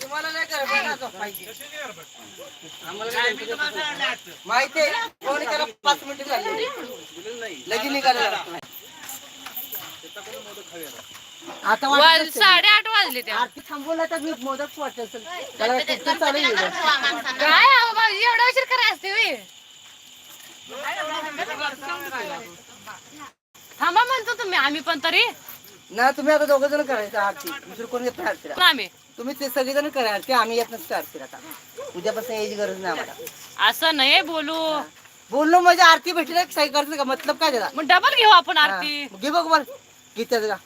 तुम्हाला नाही माहिती आहे फोन पाच मिनिट झाली लगेच निघायला आता वाज साडेआठ वाजले ते आरती थांबवला तर मी मोदक वाटत असेल त्याला कुठं चालू काय अहो एवढा उशीर करायचं असते थांबा म्हणतो तुम्ही आम्ही पण तरी. ना तुम्ही आता दोघं जण करायचं आरती. दुसरं कोण येत नाही आरतीला. आम्ही? तुम्ही ते सगळे जण करा आरती आम्ही येत नसतो आरतीला आता. उद्यापासून यायची गरज नाही आम्हाला. असं नाही बोलू. बोललो म्हणजे आरती भेटली सही करायचं का? मतलब काय त्याला मग डबल घेऊ आपण आरती. हा. घे बघ बर. गीताचं का?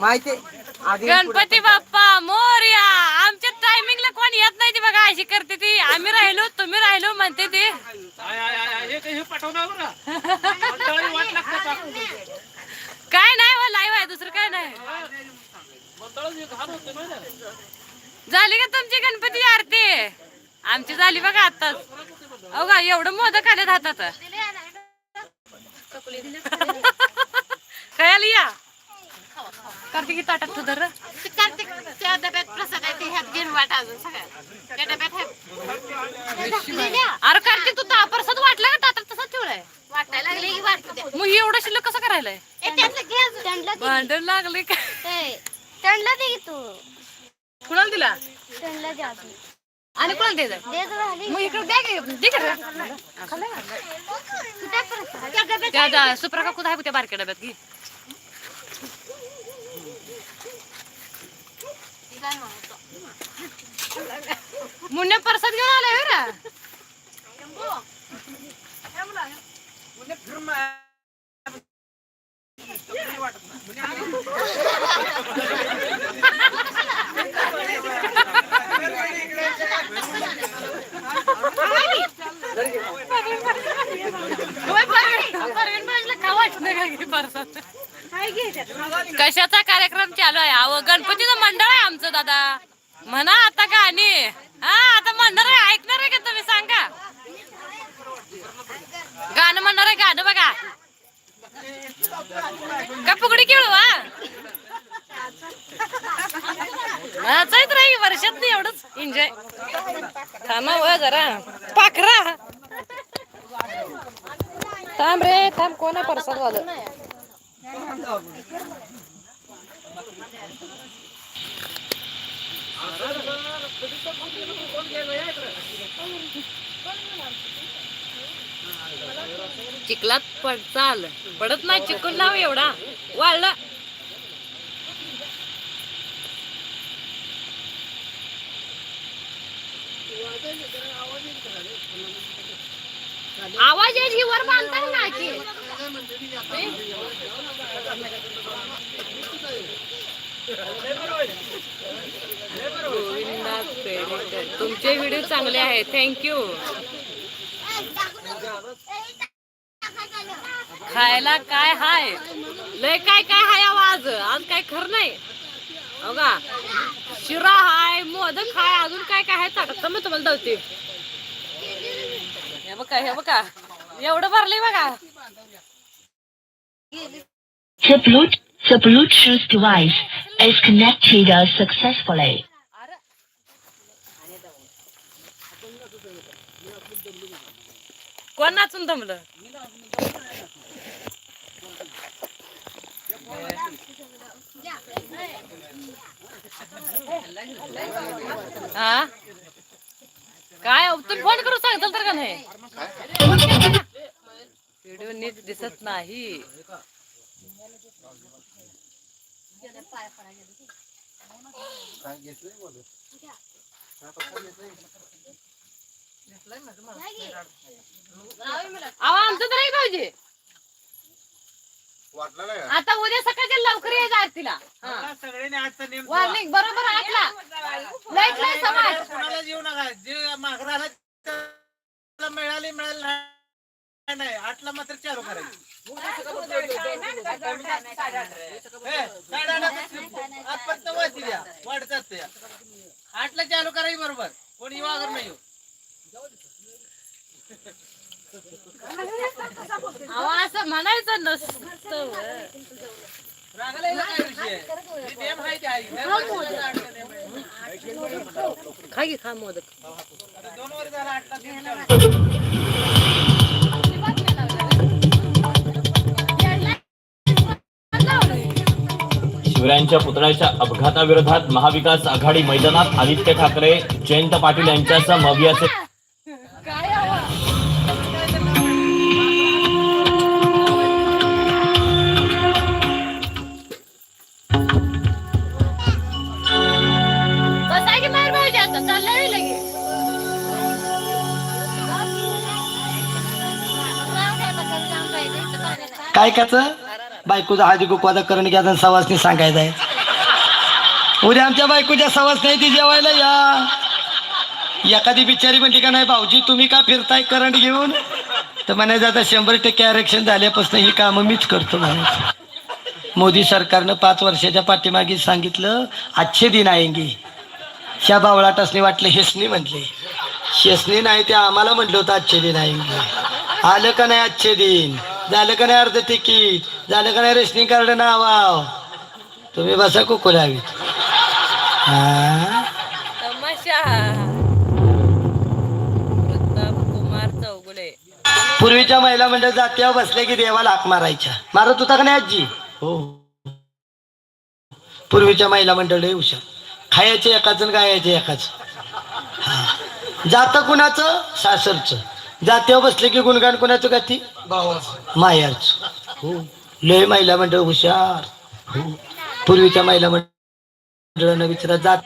माहिती. आधी गणपती बाप्पा मोर्या. आमच्या टायमिंगला कोण येत नाही ती बघा अशी करते ती. आम्ही राहिलो तुम्ही राहिलो म्हणते ती. काय नाही हो लाईव्ह आहे दुसरं काय नाही. झाली का तुमची गणपती आरती? आमची झाली बघा आताच. हो का एवढं मोदक आल्यात हातात. काय आली या? कार्तिकी ताटात तू धर ते कार्तिक त्या डब्यात प्रसाद आहे ते ह्यात घेऊन वाटा अजून सगळ्या त्या डब्यात आहे. अरे कार्तिक तू ता प्रसाद वाटला का ताटात तसाच ठेवलाय वाटायला लागले की वाटू द्या मग हे एवढं शिल्लक कसं करायलाय ए, त्यांना घे अजून. त्यांना दे. भांडण लागले का ए, त्यांना दे की तू कुणाला दिला त्यांना दे अजून. आणि कोणाला द्यायचं दे जरा हली. मग इकडे द्या की दे की रे. तू टाक प्रसाद. त्या डब्यात त्या त्या सुप्रा काकू आहे त्या बारक्या डब्यात घे मुन्ने प्रसाद घेऊन आलाय रा कशाचा कार्यक्रम चालू आहे? अहो गणपतीचं मंडळ आहे आमचं दादा. म्हणा आता गाणी हा आता म्हणणार आहे ऐकणार आहे का तुम्ही? सांगा. गाणं म्हणणार आहे गाणं बघा. का फुगडी खेळू हा? राही वर्षात नाही एवढंच. एन्जॉय थांबा हो जरा. पाखरा. थांब रे थांब कोण परसाद झालं चिखलात पड चाल. पडत नाही चिकून लाव एवढा. वाळला. आवाज आवाज यायची वर बांधतात ना की तुमचे व्हिडिओ चांगले आहेत. थँक्यू खायला काय हाय? लय काय काय हाय अहो आज आज काय खरं नाही. हो का शिरा हाय मोदक हाय अजून काय काय आहे ताटात मग तुम्हाला दवते एवढं भरले बघा. सप्लूज सप्लूज शुज कोण नाचून काय तुम्ही फोन करू सांगल तर का नाही? व्हिडिओ नीट दिसत नाही. आमचं तर भाऊजी. आता उद्या सकाळच्या लवकर यायचं आरतीला. सगळ्यांनी आजचा नेम वॉर्निंग बरोबर आठला. लाइट नाही समाज. कोणाला नका. जे त्याला मिळाली मिळाली नाही नाही. आठला मात्र चालू करायची. हे, आजपर्यंत वाजती द्या. वाढतात ते आठला चालू करायची बरोबर. कोणी वागर नाही येऊ अहो, असं म्हणायचं नसतं. रागाला काय विषय? आहे? आई. खा की खा मोदक. शिवरायांच्या पुतळ्याच्या अपघाताविरोधात महाविकास आघाडी मैदानात आदित्य ठाकरे जयंत पाटील यांच्यासह मवियाचे काय काच बायकोचा हळदी कुकवादा करण घ्या सवासनी सांगायचं आहे. उद्या आमच्या बायकोच्या सवास नाही ती जेवायला या. एखादी बिचारी म्हणते का नाही भाऊजी तुम्ही का फिरताय करंट घेऊन? तर म्हणायचं आता शंभर टक्के आरक्षण झाल्यापासून ही कामं मीच करतो म्हणायचं. मोदी सरकारनं पाच वर्षाच्या पाठीमागे सांगितलं आजचे दिन आएंगे. ह्या बावळाटासने वाटलं हेसनी म्हटले शेसनी नाही ते आम्हाला म्हटलं होतं आजचे दिन आएंगे. आलं का नाही आजचे दिन झालं का नाही अर्ध तिकीट झालं का नाही रेशनिंग कार्ड नावाव? तुम्ही बसा कुकुला हवीत हा तमाशा. प्रताप कुमार चौगुले. पूर्वीच्या महिला मंडळ जात्यावर बसले की देवाला हाक मारायच्या. मारत होता का नाही आजी? हो. पूर्वीच्या महिला मंडळ हुशार. खायचे एकाच गायाचे एकाच. हा. जात कुणाचं? सासरचं. जात्यावर बसले की गुणगान कुणाचं का ती मायाच. हो लय महिला मंडळ हुशार. हो पूर्वीच्या महिला मंडळानं विचारत जात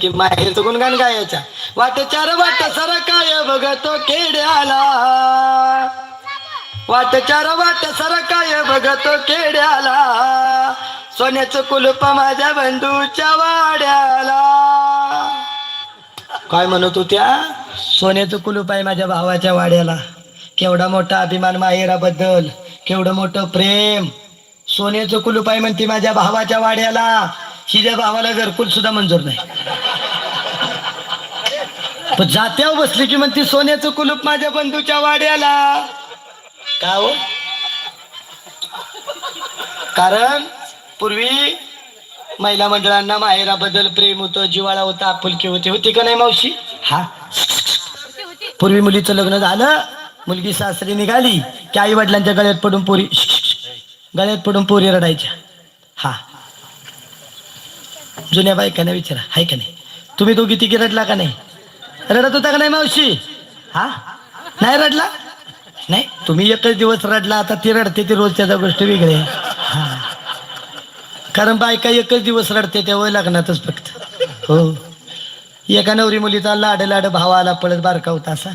की माहेरचं गुणगान गायचा. वाट चार वाट सर काय बघतो खेड्याला. वाट चार वाट सर काय बघतो खेड्याला. सोन्याचं कुलप माझ्या बंधूच्या वाड्याला. काय म्हणत होत्या? सोन्याचं कुलूप आहे माझ्या भावाच्या वाड्याला. केवढा मोठा अभिमान माहेराबद्दल केवढं मोठं प्रेम. सोन्याचं कुलूप आहे म्हणते माझ्या भावाच्या वाड्याला. हिच्या भावाला घरकुल सुद्धा मंजूर नाही. पण जात्यावर बसली की म्हणते सोन्याचं कुलूप माझ्या बंधूच्या वाड्याला. का हो? कारण पूर्वी महिला मंडळांना माहेराबद्दल प्रेम होतं जिवाळा होता आपुलकी होती. होती का नाही मावशी? हा. पूर्वी मुलीचं लग्न झालं मुलगी सासरी निघाली की आई वडिलांच्या गळ्यात पडून पोरी गळ्यात पडून पोरी रडायच्या. हा. जुन्या बायकांना विचारा. हाय का नाही? तुम्ही दोघी तिघी रडला का नाही? रडत होता का नाही मावशी? हा? नाही रडला? नाही. तुम्ही एकच दिवस रडला आता ती रडते ती रोज त्याचा गोष्ट वेगळी हा. कारण बायका एकच दिवस रडते तेव्हा लग्नातच फक्त. हो. एका नवरी मुलीचा लाड लाड भावाला पळत बारका होता असा.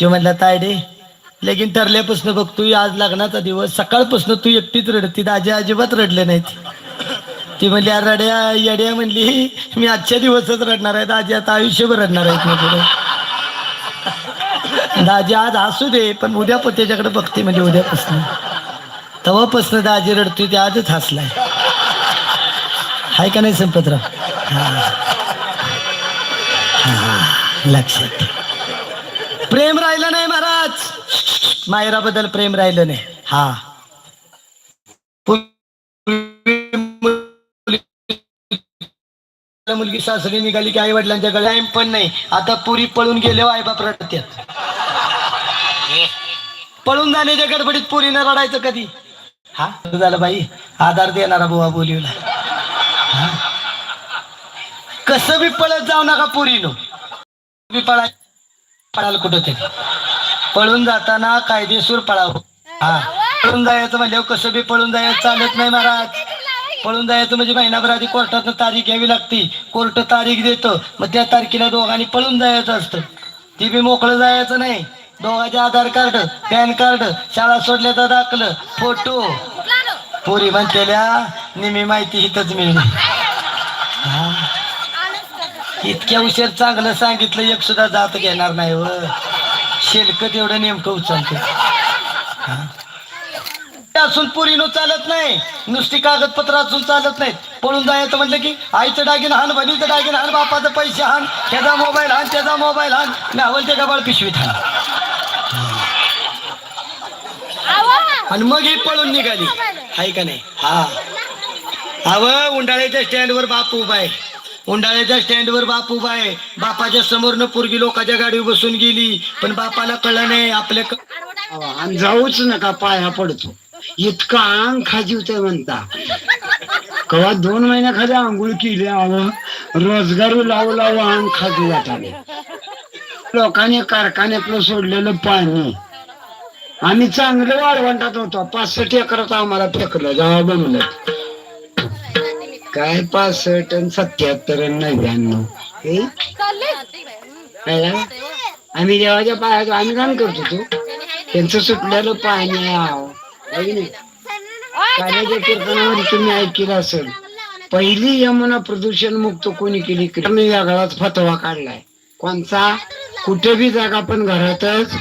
तो म्हटला तायडे लगीन ठरल्यापासून बघतोय आज लग्नाचा दिवस सकाळपासून तू एकटीच रडती दाजी अजिबात रडले नाहीत. ती म्हणली रड्या येड्या म्हणली मी आजच्या दिवसच रडणार आहे आजी आता आयुष्यभर रडणार आहेत मी पुढे दाजी आज हसू दे पण उद्या पण त्याच्याकडे बघते म्हणजे उद्यापासून. तवापासून दाजी रडतोय ते आजच हसलाय. हाय का नाही संपतराव? हा. लक्षात ठेव. प्रेम राहिलं नाही महाराज. मायराबद्दल प्रेम राहिलं नाही. हा. मुलगी सासरी निघाली की आई वडिलांच्या टाइम पण नाही. आता पुरी पळून गेले हो आई बाप रडत्यात. पळून जाण्याच्या गडबडीत पुरीनं रडायचं कधी? हा? झालं बाई. आधार देणारा बुवा बोलीला कस बी पळत जाऊ नका पुरीनो. बी पळाल कुठं तरी पळून जाताना कायदेशीर पळावं. हा. पळून जायचं म्हणजे कसं बी पळून जायचं चालत नाही महाराज. पळून जायचं म्हणजे महिनाभर आधी कोर्टात तारीख घ्यावी लागती. कोर्ट तारीख देतं. मग त्या तारखेला दोघांनी पळून जायचं असतं. ती बी मोकळं जायचं नाही. दोघांचे आधार कार्ड पॅन कार्ड शाळा सोडल्याचा दाखलं फोटो. पोरी म्हणतेल्या नेहमी माहिती हिथंच मिळणार. इतक्या उशीर चांगलं सांगितलं एक सुद्धा जात घेणार नाही व. शेलक तेवढं नेमकं उचलते. असून पुरीनो चालत नाही. नुसती कागदपत्र असून चालत नाहीत. पळून जायचं म्हटलं की आईचं डागीन हान बहिणीचं डागीन हान बापाचं पैसे हान त्याचा मोबाईल हान त्याचा मोबाईल हान नावल ते गबाळ पिशवीत हान. आणि मग ही पळून निघाली. आहे का नाही? हा. अव उंडाळ्याच्या स्टँडवर बाप उभा आहे. उंडाळ्याच्या स्टँडवर बाप उभा आहे. बापाच्या समोरनं पोरगी लोकांच्या गाडीवर बसून गेली. पण बापाला कळलं नाही आपल्या क- आणि जाऊच नका पाया पडतो. इतका अंग खाजीवतोय म्हणता. कवा दोन महिन्याखाली आंघोळ केली अव रोजगार लावू लावू अंग खाजू वाटाले लोकांनी कारखान्यातलं सोडलेलं पाणी. आम्ही चांगलं वाळवंटात होतो. पासष्ट एकरात आम्हाला फेकलं. जावा बनवलं काय पासष्ट आणि सत्याहत्तर आणि नव्याण्णव? हे? आम्ही देवाच्या पायात आम्ही काम करतो तो. त्यांचं सुटलेलं पाणी आहे आहो. कीर्तनामध्ये तुम्ही ऐकलं असेल. पहिली यमुना प्रदूषण मुक्त कोणी केली? मी वेगळाच फतवा काढलाय. कोणचा? कुठे बी जागा पण घरातच.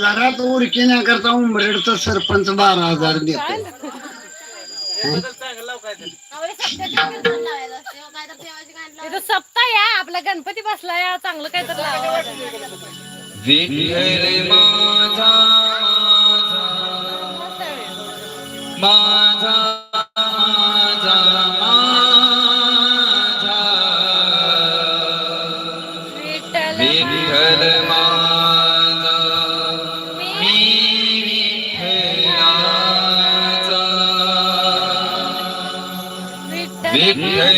घरात उरकिण्याकरता उंबरेडचा सरपंच बारा हजार देतो चांगलं लाव काय तरी. इथं सप्ताह या आपला गणपती बसला या चांगलं काय तर लावा. विठ्ठल Mm-hmm.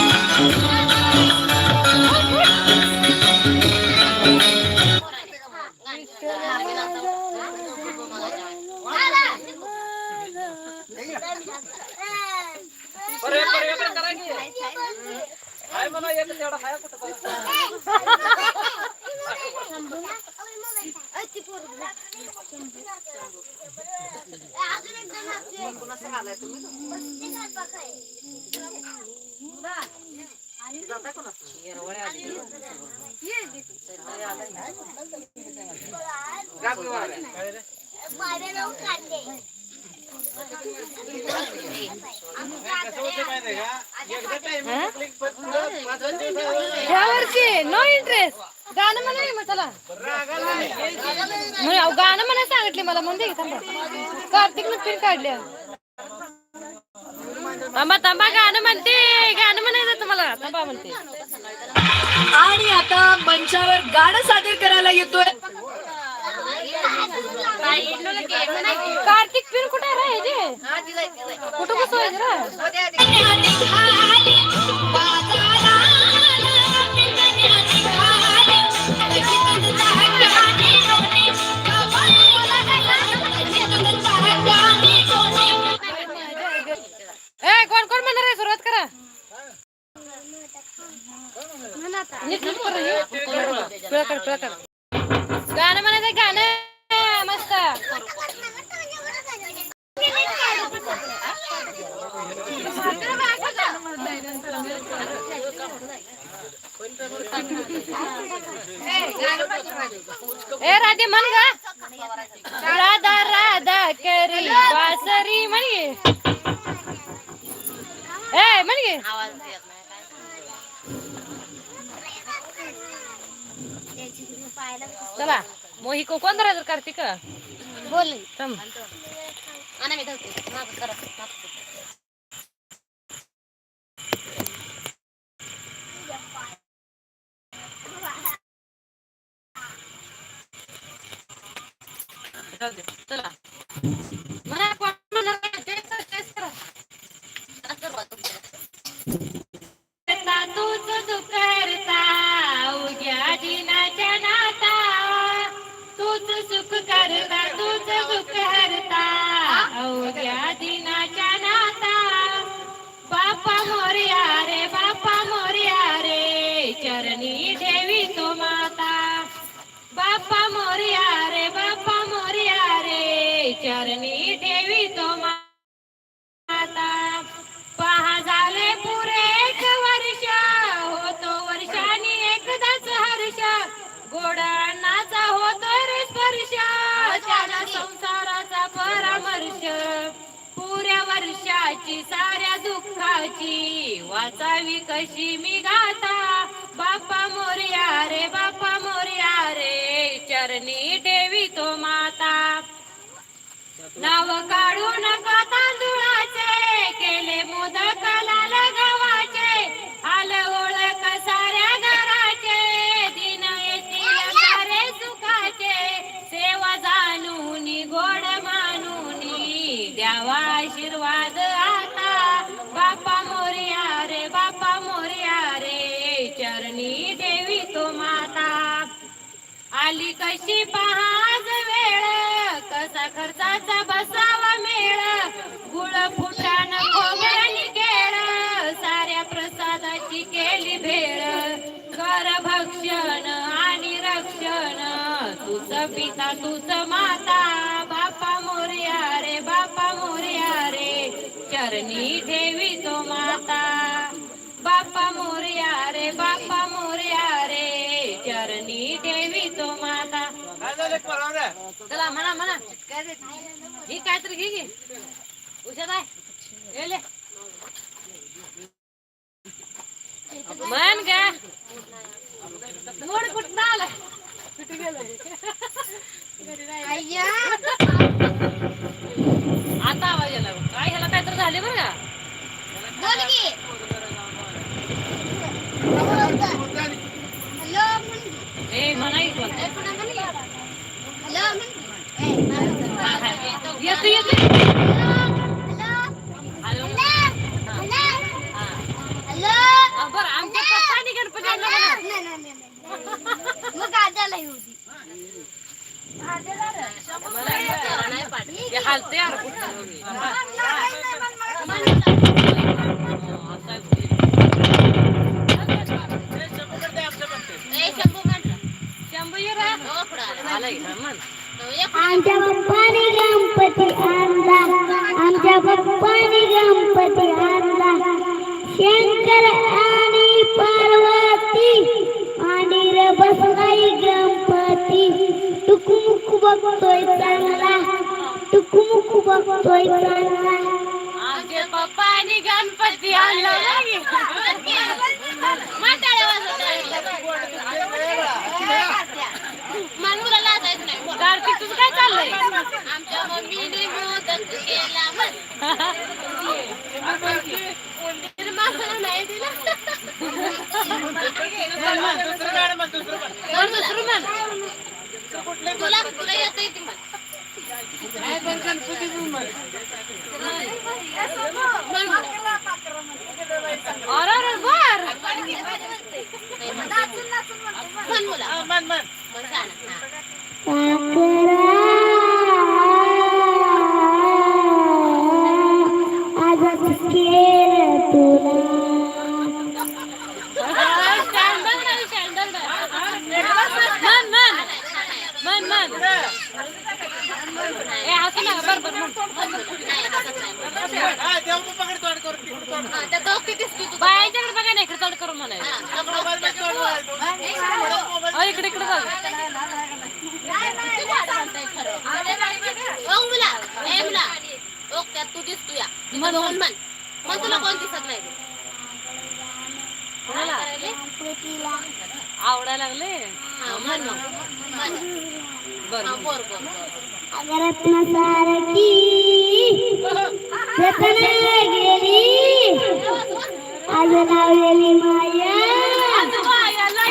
कसं होतं माहितीये का एकदा टाइम क्लिक पाच दिवस वर्षी नो इंटरेस्ट गाणं म्हणा मग चला. म्हणे, अहो, गाणं म्हणा सांगितले मला म्हणते की थांबा. कार्तिक फिर काढल्या. थांबा थांबा गाणं म्हणते गाणं म्हणायचं तुम्हाला. थांबा म्हणते. आणि आता मंचावर गाणं सादर करायला येतोय. कार्तिक फिर कुठे आहे रे ह्याचे? कुठं बसवायचं रे? कोण कोण म्हणणार आहे सुरुवात करा नीट नीट करा हे. पिळा कर, पिळा कर. गाणं म्हणायचं गाणं मस्त ए राधे म्हण गा राधा राधा करी बासरी म्हण गे ए म्हण गे आवाज येत नाही काय चला मोही को कोण कार्तिक बोल. थांब. आणा मी धरते. मागं करा. मागं. चला. कशी मी गाता? बापा मोर्या रे बापा मोर्या रे चरणी देवी तो माता. नाव काढू नका तांदुळा कशी पहाज वेळ? कसा खर्चाचा बसावा मेळ? गुळ फुटान खोबरणी केळ. साऱ्या प्रसादाची केली भेळ. कर भक्षण आणि रक्षण. तुझ पिता तुझ माता. बापा मोर्या रे बापा मोर्या रे. चरणी ठेवी तो माता. बापा मोर्या रे बापा मोर्या रे. चरणी देवी तो माता. काय? चला म्हणा म्हणा. ही काहीतरी घे. घे ये ले. म्हण का मोड कुठं आला? आता आवाज आला काय ह्याला काहीतरी झाले बरं का ए म्हणा की कोण येतो येतो हॅलो हा. बरं आमच्या पप्पानी गणपती आणला बघा. ते हालते यार कुठं. आता शंभू ये रे. आलाय का? म्हण. आमच्या पप्पाने गणपती आणला. आमच्या पप्पाने गणपती आणला. शंकर आणि पार्वती आणि रे बसलाय गणपती. टुकमुक बघतोय चांगला. टुकमुक बघतोय चांगला. आमच्या पप्पानी गणपती आणला नाही. मनमुला लाजायचं नाही बोल. कार्तिक तुझं काय चाललंय आमच्या मम्मीने मोदक केला म्हण. निर्माण नाही दिला दुसरं गाणं म्हण, दुसरं म्हण. बरं, दुसरं म्हण. तुला तुला येतं ती म्हण. अरे अरे बर म्हण मुला हा, म्हण, म्हण. म्हण गाणं. हा. आज केर तुला शँडल नाही शँडल नाही म्हण म्हण म्हण म्हण ए असं ना बर बर म्हण. नाही, हसत नाही बोल. हा, देवबापाकडे तोंड करून तिकडे तोंड. हा, त्या दोघी दिसती तू बायाच्याकडे बघा नाही खर्चाड करून म्हणायचं हा, तोंड इकडे इकडे बघ. ओ मुला ए मुला ओ त्यात तू दिसतो या म्हण, म्हण मग तुला कोण दिसत नाही? आवडायला लागले? हा, म्हण मग हा, अगरत्न सारखी जतन गेली आज लावलेली माया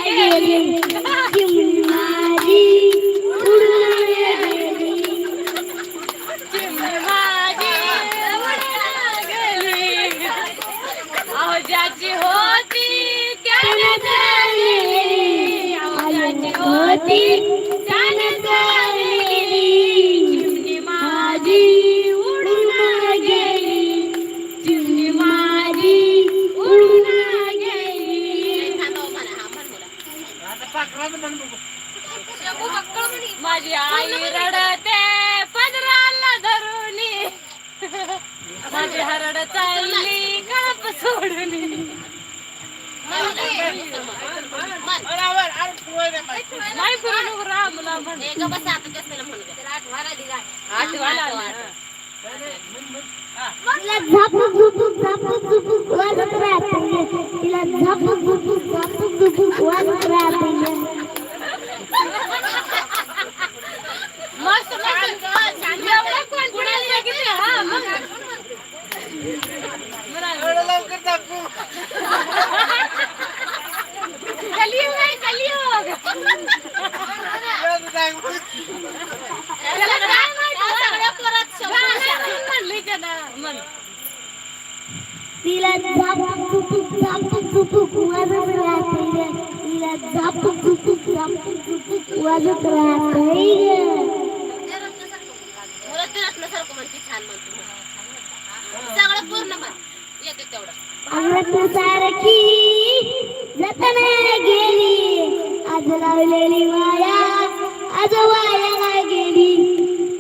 गेली माझी चालली काप सोडली. नाही राहा मुला म्हण. आठवायला आलं. तिला झापूक झुपूक झापूक झुपूक वाजत राहते तिला झापूक झुपूक झापूक झुपूक वाजत राहते मस्त एवढं confidence किती हा मग म्हणाल. दाखवू. कलियुग आहे कलियुग. त्याला काय माहिती सगळ्या पोरात शब्द गाणं म्हणली त्यानं म्हण तिला झापूक झुपूक झापूक झुपूक वाजत राहते तिला झापूक झुपूक झापूक झुपूक वाजत राहते मुलं ते रत्नासारखं म्हणते छान म्हणतो म्हण. सगळं पूर्ण म्हण येते तेवढं अगरत्न सारखी जतन गेली. आज लावलेली माया आज वाया गेली.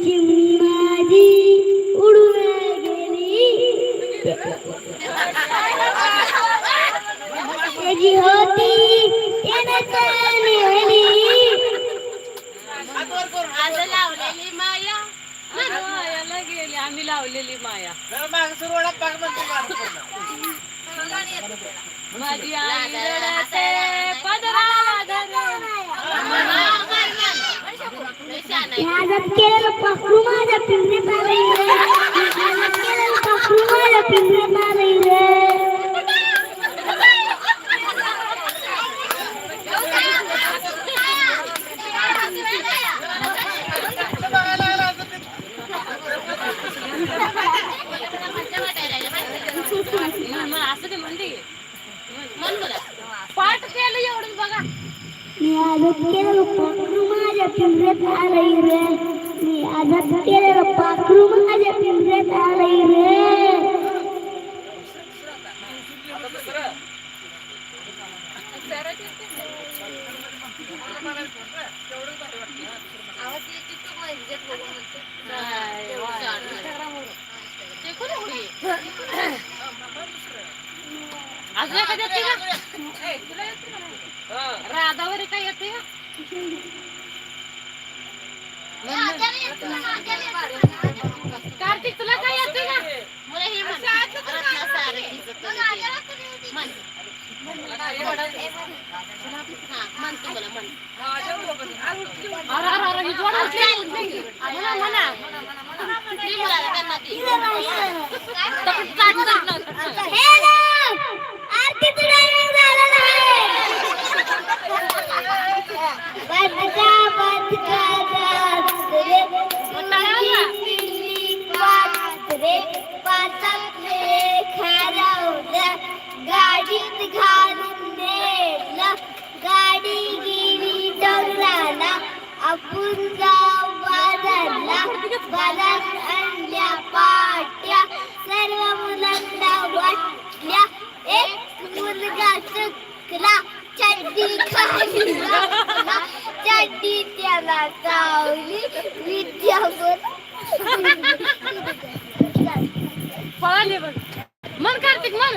चिमणी माझी उडून गेली. त्याची होती लावलेली माया मायाला गेली. आम्ही लावलेली माया. जरा मागं सुरवाडा माझी आई रडते पदराला धरून आजाद केलेलं पाखरू माझ्या पिंपरी आलंय केलेलं पाखरू माझ्या पिंजऱ्यात असं ते म्हणते. म्हण पाठ केलं बघा. मी आजाद केलेलं पाखरू माझ्या पिंजऱ्यात आलंय रे. मी आजाद केलेलं पाखरू माझ्या पिंजऱ्यात आलंय रे. ते कोण एवढी अजून एखादी येते का? राधावरी काय येते का? कार्तिक तुला काय येते का? मुलं हे रत्ना सारखीचं तुझं म्हण हा म्हण तू जाऊ बाजारला बाजारात आणल्या पाट्या सर्व मुलांना वाटल्या. एक मुलगा चुकला चड्डी खाली. चड्डी त्याला चावली. विद्याभर पळाले बघ. मन कार्तिक मन.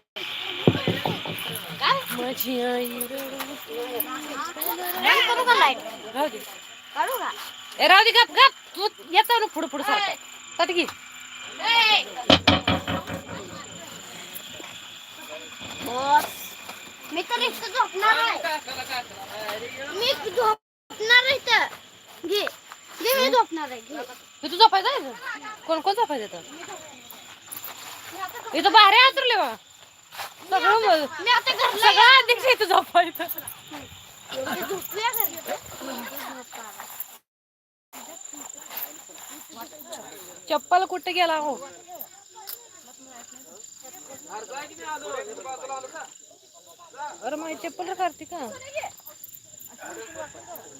माझी आई राहू दे ए राहू दे गप गप. तू येतो ना पुढे पुढे सारखं. घे. मी तर इथं झोपणार आहे. मी झोपणार आहे इथं. घे. घे मी झोपणार आहे. घे. झोपायचं? कोण कोण झोपायचं इथं? इथं बाहेर आतरले बा. सगळं सगळं अध्यक्ष इथं झोपायचं. चप्पल कुठे गेला हो? अरे माझी चप्पल रे कार्तिका